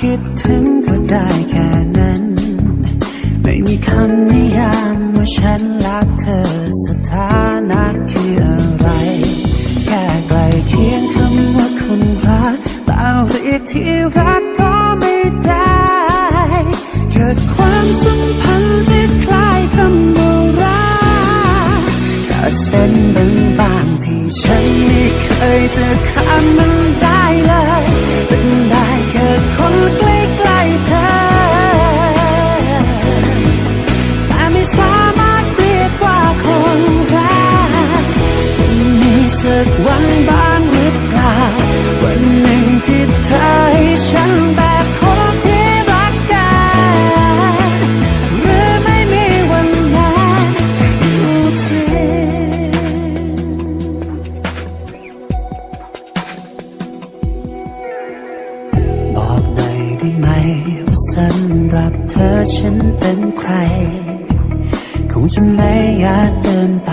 คิดถึงก็ได้แค่นั้น ไม่มีคำนิยามว่าฉันรักเธอสถานะคืออะไร แค่ใกลเคียงคำว่าคนรักแต่เรียกที่รักก็ไม่ได้ เกิดความสัมพันธ์ที่คล้ายคำว่ารักแค่เส้นบางบางๆที่ฉันไม่เคยจะข้า กวันบ้างหรือเปล่า วันหนึ่งที่เธอให้ฉันแบบคนที่รักกันหรือไม่มีวันนั้นอยู่ที่บอกหน่อยได้ไหมว่าสำหรับเธอฉันเป็นใคร คงจะไม่ยากเกินไป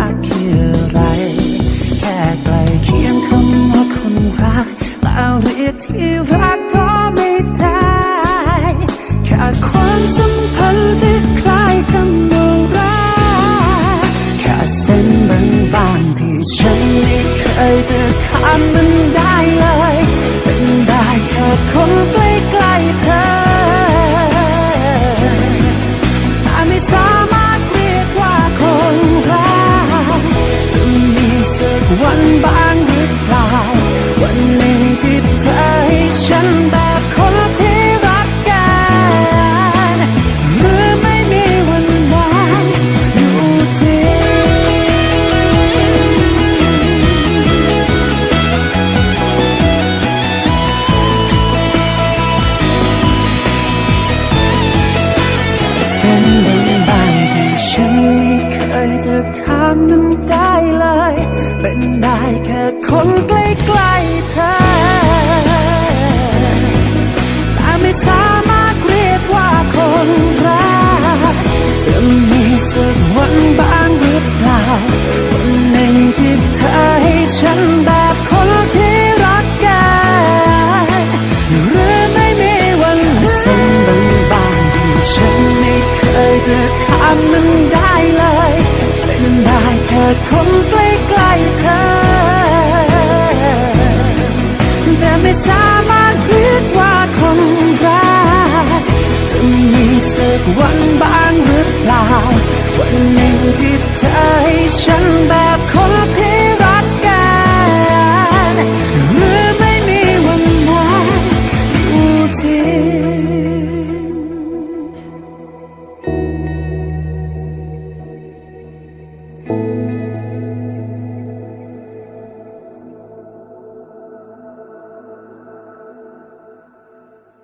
ะ เรียกที่รักก็ไม่ได้แค่ความสัมพันธ์ที่คล้ายคำว่ารักแค่เส้นบางๆที่ฉันไม่เคยจะข้ามมันได้เลย เป็นได้แค่คนใกล้ ข้ามมันได้เลย เป็นได้แค่คนใกล้ๆเธอ แต่ไม่สามารถเรียกว่าคนรักจะมีสักวันบ้าง สามารถเรียกว่าคนรักจะมีสักวันบ้างหรือเปล่า